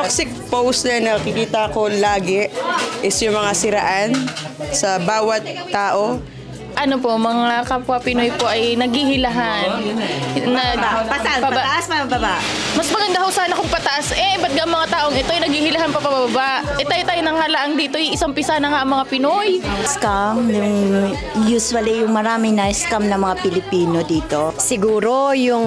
toxic post na nakikita ko lagi is yung mga siraan sa bawat tao. Ano po, mga kapwa Pinoy po ay naghihilahan. Nag, Pasal, paba- pataas pa baba. Mas maganda ho sana kung pataas. Eh, ba't nga mga taong ito ay naghihilahan pa pababa? Eh, tayo-tayo na nga lang dito, yung isang pisa na nga ang mga Pinoy. scam, yung usually yung marami na scam ng mga Pilipino dito. Siguro yung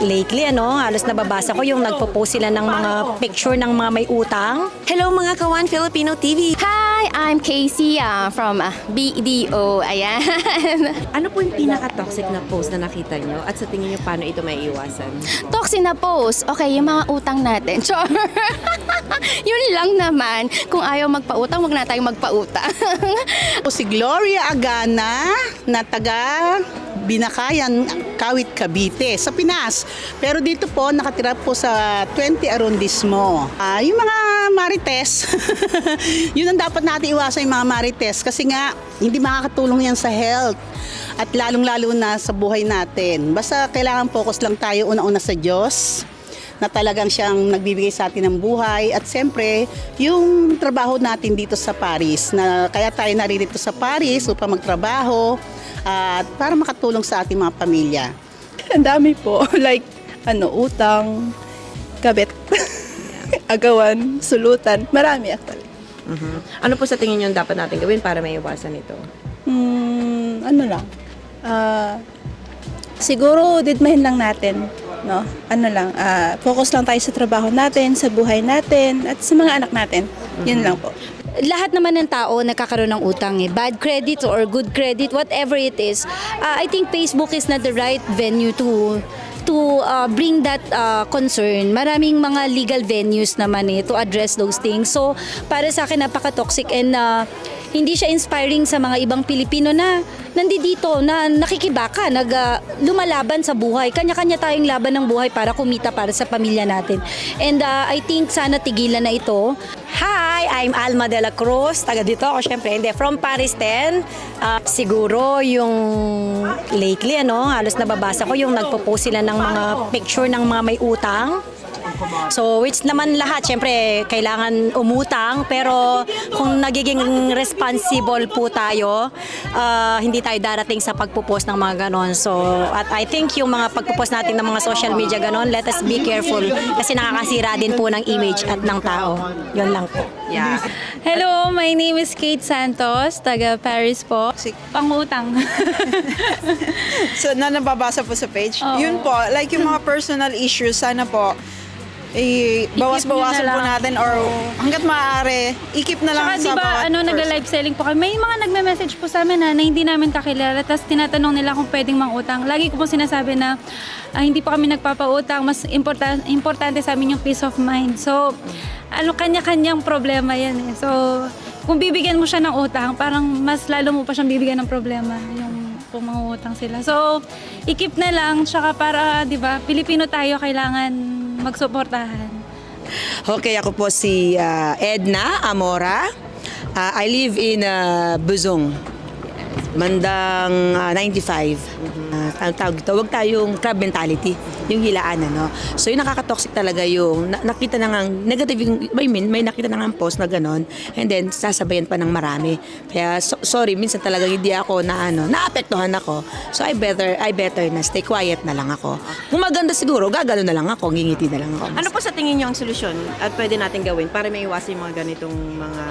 lately ano, halos nababasa ko yung nagpo-post sila ng mga picture ng mga may utang. Hello mga kawan Filipino TV. Hi, I'm Casey uh, from uh, BDO. Ayan. Ano po yung pinaka-toxic na post na nakita nyo? At sa tingin nyo, paano ito may iwasan? Toxic na post. Okay, yung mga utang natin. Char. Yun lang naman. Kung ayaw magpautang, wag na tayong magpautang. po si Gloria Agana na taga Binakayan, Kawit, Cavite sa Pinas. Pero dito po nakatira po sa 20 Arrondissement. Ah, yung mga marites, yun ang dapat natin iwasan yung mga marites kasi nga hindi makakatulong yan sa health at lalong-lalo na sa buhay natin. Basta kailangan focus lang tayo una-una sa Diyos na talagang siyang nagbibigay sa atin ng buhay at siyempre yung trabaho natin dito sa Paris na kaya tayo naririto sa Paris upang magtrabaho at para makatulong sa ating mga pamilya. Ang dami po. Like, ano, utang, kabit, agawan, sulutan. Marami actually. Ano po sa tingin nyo dapat natin gawin para may iwasan ito? Hmm, ano lang. Ah, siguro, didmahin lang natin. No? Ano lang, ah, focus lang tayo sa trabaho natin, sa buhay natin, at sa mga anak natin. Yun lang po. Lahat naman ng tao nagkakaroon ng utang eh. Bad credit or good credit, whatever it is. Uh, I think Facebook is not the right venue to to uh, bring that uh, concern. Maraming mga legal venues naman eh to address those things. So, para sa akin napaka-toxic and uh, hindi siya inspiring sa mga ibang Pilipino na nandito na nakikibaka, nag uh, lumalaban sa buhay. Kanya-kanya tayong laban ng buhay para kumita para sa pamilya natin. And uh, I think sana tigilan na ito. Hi, I'm Alma de la Cruz. Taga dito ako, syempre. Hindi, from Paris 10. Ah, siguro yung lately, ano, halos nababasa ko yung nagpo-post sila ng mga picture ng mga may utang. So, which naman lahat, syempre, kailangan umutang. Pero kung nagiging responsible po tayo, ah, hindi tayo darating sa pagpo-post ng mga ganon. So, at I think yung mga pagpo-post natin ng mga social media ganon, let us be careful kasi nakakasira din po ng image at ng tao. Yun lang po. Yeah. Hello, my name is Kate Santos, taga Paris po. Pangutang. so, na nababasa po sa page. Oo. Yun po, like yung mga personal issues, sana po, eh, bawas-bawasan na po natin or hanggat maaari, ikip na lang Tsaka di sa ba, bawat ano, person. nag-live selling po kami. May mga nagme-message po sa amin na, na hindi namin kakilala. Tapos tinatanong nila kung pwedeng mangutang. Lagi ko po sinasabi na ah, hindi po kami nagpapautang. Mas important, importante sa amin yung peace of mind. So, ano, kanya-kanyang problema yan eh. So, kung bibigyan mo siya ng utang, parang mas lalo mo pa siyang bibigyan ng problema. Yung kung mangutang sila. So, ikip na lang. Tsaka para, di ba, Pilipino tayo, kailangan magsuportahan. Okay, ako po si ah, Edna Amora. Ah, I live in uh, Buzong. Bandang ah, 95. Ah, ang tawag dito, huwag tayong crab mentality, yung hilaan ano. So yung nakaka-toxic talaga yung na- nakita na nga negative yung I mean, may nakita na nga post na ganon and then sasabayan pa ng marami. Kaya so- sorry, minsan talaga hindi ako na ano, naapektuhan ako. So I better I better na stay quiet na lang ako. Kung maganda siguro, gagano na lang ako, ngingiti na lang ako. Ano po sa tingin nyo ang solusyon at pwede natin gawin para may iwasan yung mga ganitong mga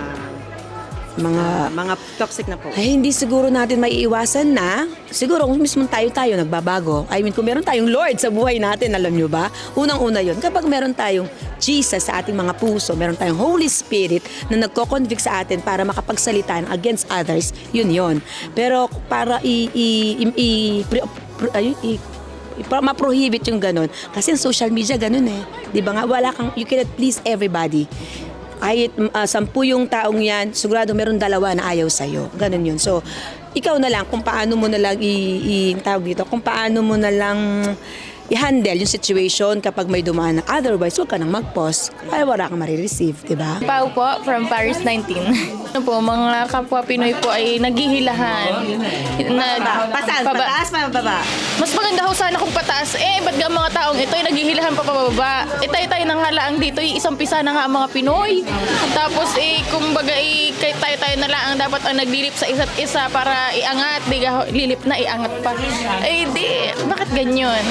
mga mga toxic na post? ay hindi siguro natin maiiwasan na siguro kung mismo tayo tayo nagbabago. I mean, kung meron tayong Lord sa buhay natin, alam nyo ba? Unang-una yon kapag meron tayong Jesus sa ating mga puso, meron tayong Holy Spirit na nagko-convict sa atin para makapagsalita against others, yun yon. Pero para i, i, i, i, pre- pre- ay, i ma-prohibit yung ganun. Kasi ang social media ganun eh. Di ba nga, wala kang, you cannot please everybody kahit uh, sampu yung taong yan, sigurado meron dalawa na ayaw sa'yo. Ganun yun. So, ikaw na lang kung paano mo na lang i, i dito, kung paano mo na lang i-handle yung situation kapag may dumaan. Otherwise, huwag ka nang mag-post. Kaya wala kang marireceive, di ba? Pau po, from Paris 19. ano po, mga kapwa Pinoy po ay naghihilahan. Nag, Pasaan? paba- Pataas pa baba? Mas maganda ho sana kung pataas. Eh, ba't nga mga taong ito ay naghihilahan pa pababa? Eh, tayo-tayo na nga lang dito, eh, isang pisa na nga ang mga Pinoy. Tapos, eh, kumbaga, eh, kay tayo-tayo na lang ang dapat ang naglilip sa isa't isa para iangat. Di ho- lilip na, iangat pa. Eh, di, bakit ganyan?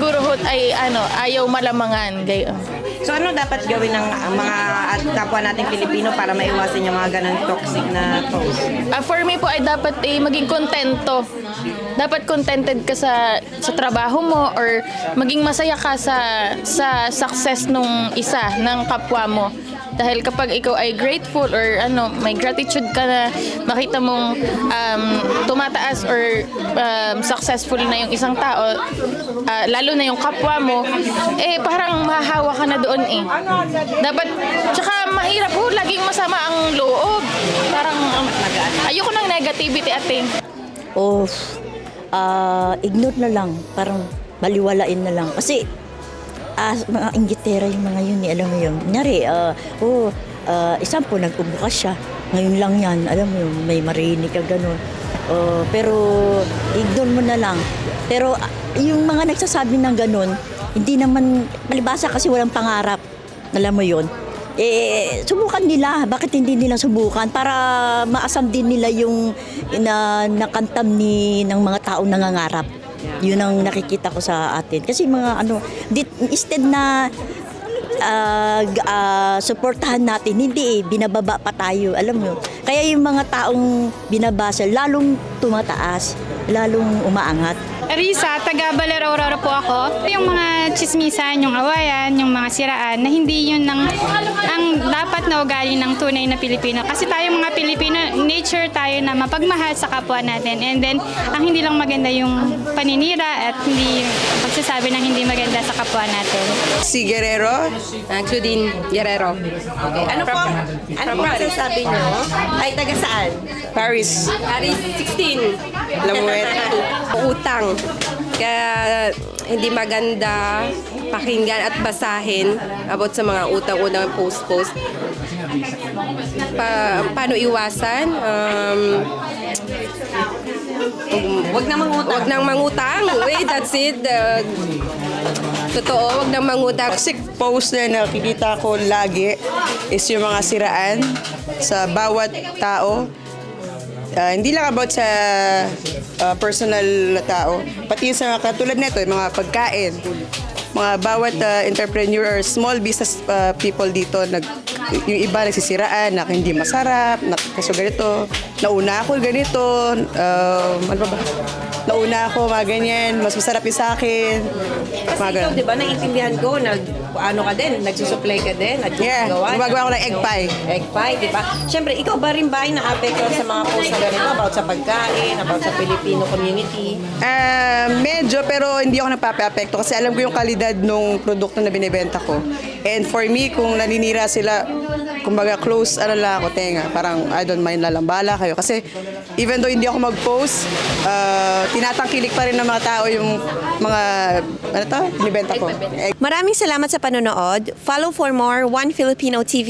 Siguro ho, ay, ano, ayaw malamangan. Gayon. So ano dapat gawin ng ang mga at kapwa nating Pilipino para maiwasan yung mga ganang toxic na post? Ah, for me po ay dapat eh, maging kontento. Dapat contented ka sa sa trabaho mo or maging masaya ka sa sa success nung isa ng kapwa mo. Dahil kapag ikaw ay grateful or ano, may gratitude ka na makita mong um, tumataas or um, successful na yung isang tao, ah, lalo na yung kapwa mo, eh parang mahahawa ka na doon eh. Dapat, tsaka mahirap po, laging masama ang loob. Parang, um, ayoko ng negativity ate. o ah, ignore na lang, parang baliwalain na lang. Kasi ah, mga inggitera yung mga yun, eh, alam mo yun. Kunyari, ah, oh, ah, isang po nag-ubukas siya. Ngayon lang yan, alam mo yun, may marinig ka ganun. Oh, pero ignore mo na lang. Pero ah, yung mga nagsasabi ng ganun, hindi naman, palibasa kasi walang pangarap. Alam mo yun. Eh, subukan nila. Bakit hindi nila subukan? Para maasam din nila yung na, nakantam ni, ng mga taong nangangarap. Yun ang nakikita ko sa atin. Kasi mga ano, di, instead na ah, g- ah, suportahan natin, hindi eh, binababa pa tayo. Alam mo, kaya yung mga taong binabasa, lalong tumataas, lalong umaangat. Risa, taga Balera Aurora po ako. Yung mga chismisan, yung awayan, yung mga siraan, na hindi yun ang, ang dapat na ugali ng tunay na Pilipino. Kasi tayo mga Pilipino, nature tayo na mapagmahal sa kapwa natin. And then, ang hindi lang maganda yung paninira at hindi pagsasabi ng hindi maganda sa kapwa natin. Si Guerrero, Claudine Guerrero. Okay. Ano po? Ano po sasabi nyo? Ay, taga saan? Paris, Paris 16. Lamuet. utang. Kaya hindi maganda pakinggan at basahin about sa mga utang-utang post-post. Pa, paano iwasan? Um, Huwag na mangutang. wag nang mangutang. Wait, that's it. Uh, totoo, wag nang mangutang. toxic post na nakikita ko lagi is yung mga siraan sa bawat tao. Ah, hindi lang about sa ah, personal na tao, pati sa katulad nito, yung mga pagkain. Mga bawat ah, entrepreneur or small business ah, people dito, nag, yung iba nagsisiraan na hindi masarap, na, kaso ganito, nauna ako ganito, um, ano ba ba? Nauna ako, mga ganyan, mas masarap yung sa akin. Mga Ikaw, di ba, naiintindihan ko, nag, ano ka din, nagsusupply ka din, at Yeah, gumagawa ako ng egg pie. Egg pie, di ba? Siyempre, ikaw ba rin ba ay naapektuhan sa mga post na ganito about sa pagkain, about sa Filipino community? Ah, medyo, pero hindi ako nagpapaapekto kasi alam ko yung kalidad ng produkto na binibenta ko. And for me, kung naninira sila, kumbaga close, ano lang ako, tenga. Parang I don't mind bahala kayo. Kasi even though hindi ako mag-post, ah, tinatangkilik pa rin ng mga tao yung mga, ano to, binibenta ko. Maraming salamat sa panonood. Follow for more One Filipino TV.